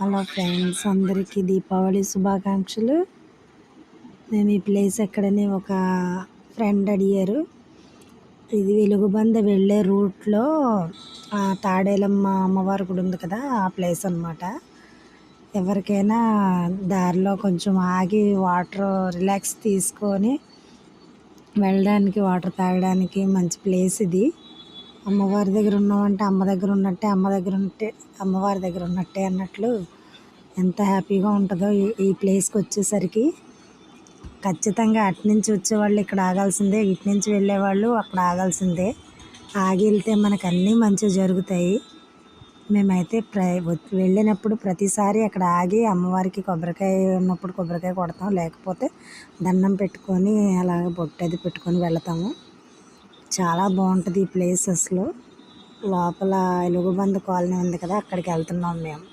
Hello friends అందరికీ దీపావళి శుభాకాంక్షలు. మేము ఈ ప్లేస్ ఎక్కడనే ఒక ఫ్రెండ్ అడిగారు. ఇది వెలుగుబంద వెళ్ళే రూట్లో తాడేలమ్మ అమ్మవారి గుడి ఉంది కదా ఆ ప్లేస్ అనమాట ఎవరికైనా దారిలో కొంచెం ఆగి వాటర్ రిలాక్స్ తీసుకొని వెళ్ళడానికి వాటర్ తాగడానికి మంచి ప్లేస్ ఇది. అమ్మవారి దగ్గర ఉన్నామంటే అమ్మ దగ్గర ఉన్నట్టే అమ్మ దగ్గర ఉన్నట్టే అమ్మవారి దగ్గర ఉన్నట్టే అన్నట్లు ఎంత హ్యాపీగా ఉంటుందో ఈ ప్లేస్కి వచ్చేసరికి. ఖచ్చితంగా అటు నుంచి వచ్చేవాళ్ళు ఇక్కడ ఆగాల్సిందే ఇటు నుంచి వెళ్ళేవాళ్ళు అక్కడ ఆగాల్సిందే. ఆగి వెళ్తే మనకు అన్నీ మంచిగా జరుగుతాయి. మేమైతే ప్ర వెళ్ళినప్పుడు ప్రతిసారి అక్కడ ఆగి అమ్మవారికి కొబ్బరికాయ ఉన్నప్పుడు కొబ్బరికాయ కొడతాం లేకపోతే దండం పెట్టుకొని అలాగ బొట్టది పెట్టుకొని వెళతాము. చాలా బాగుంటుంది ఈ ప్లేసెస్లో లోపల ఎలుగుబంద కాలనీ ఉంది కదా అక్కడికి వెళ్తున్నాం మేము.